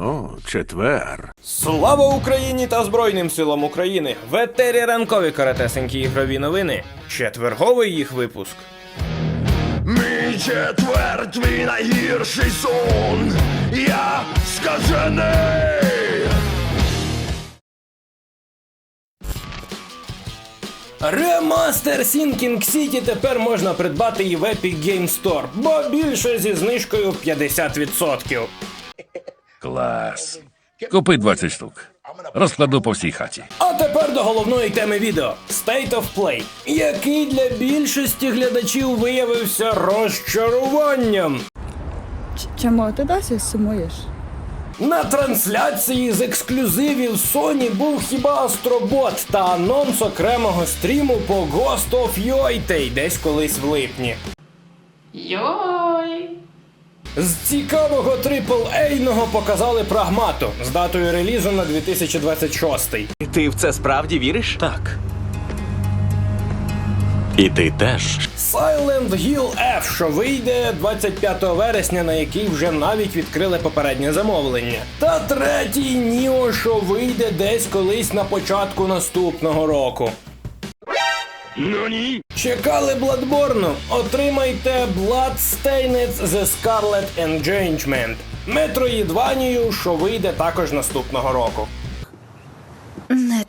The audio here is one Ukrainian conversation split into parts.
О, четвер. Слава Україні та Збройним силам України! В етері ранкові каратесенькі ігрові новини. Четверговий їх випуск. Мій четвер, твій найгірший сон. Я скажений. Ремастер Sinking City тепер можна придбати і в Epic Game Store, бо більше зі знижкою 50%. Клас. Купи 20 штук. Розкладу по всій хаті. А тепер до головної теми відео State of Play, який для більшості глядачів виявився розчаруванням. Чому ти досі сумуєш? На трансляції з ексклюзивів Sony був хіба Астробот та анонс окремого стріму по Ghost of Yoitei десь колись в липні. Йой! З цікавого AAA-ного показали прагмату з датою релізу на 2026. Ти в це справді віриш? Так. І ти теж. Silent Hill F, що вийде 25 вересня, на який вже навіть відкрили попереднє замовлення. Та третій Ніо, що вийде десь колись на початку наступного року. Ну ні. Чекали Бладборну? Отримайте Bloodstained The Scarlet Engagement. Метроїдванію, що вийде також наступного року.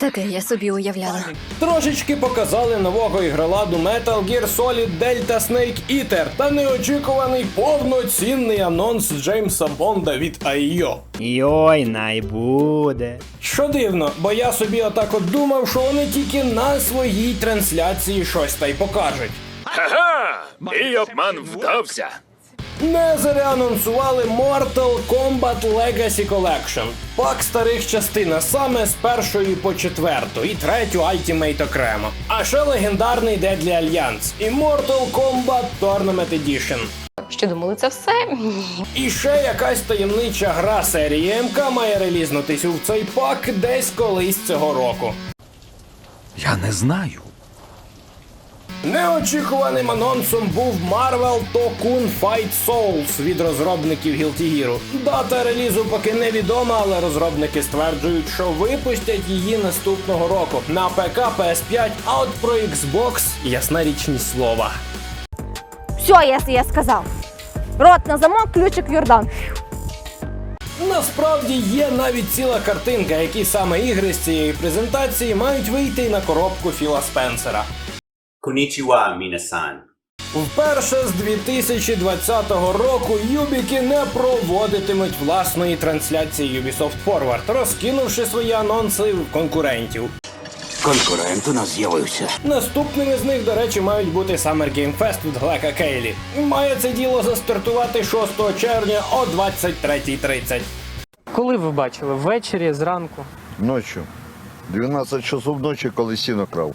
Таке я собі уявляла. Трошечки показали нового ігроладу Metal Gear Solid Delta Snake Eater та неочікуваний повноцінний анонс Джеймса Бонда від AIO. Йой, най буде. Що дивно, бо я собі отак от думав, що вони тільки на своїй трансляції щось та й покажуть. Ага! Мій обман вдався. Не анонсували Mortal Kombat Legacy Collection. Пак старих частин, а саме з першої по четверту, і третю Ultimate окремо. А ще легендарний Deadly Alliance і Mortal Kombat Tournament Edition. Що думали, це все? І ще якась таємнича гра серії МК має релізнутись у цей пак десь колись цього року. Я не знаю. Неочікуваним анонсом був Marvel Tokun Fight Souls від розробників Guilty Gear. Дата релізу поки невідома, але розробники стверджують, що випустять її наступного року на ПК, PS5, а от про Xbox ясна річ ні слова. Все, если я сказал. Рот на замок, ключик в Йордан. Насправді є навіть ціла картинка, які саме ігри з цієї презентації мають вийти на коробку Філа Спенсера. Конічіва, мінасан. Вперше з 2020 року Юбіки не проводитимуть власної трансляції Ubisoft Forward, розкинувши свої анонси в конкурентів. Конкурент у нас з'явився. Наступними з них, до речі, мають бути Summer Game Fest від Глека Кейлі. Має це діло застартувати 6 червня о 23.30. Коли ви бачили? Ввечері, зранку. Ночью. 12 часов ночі, коли сіно крав.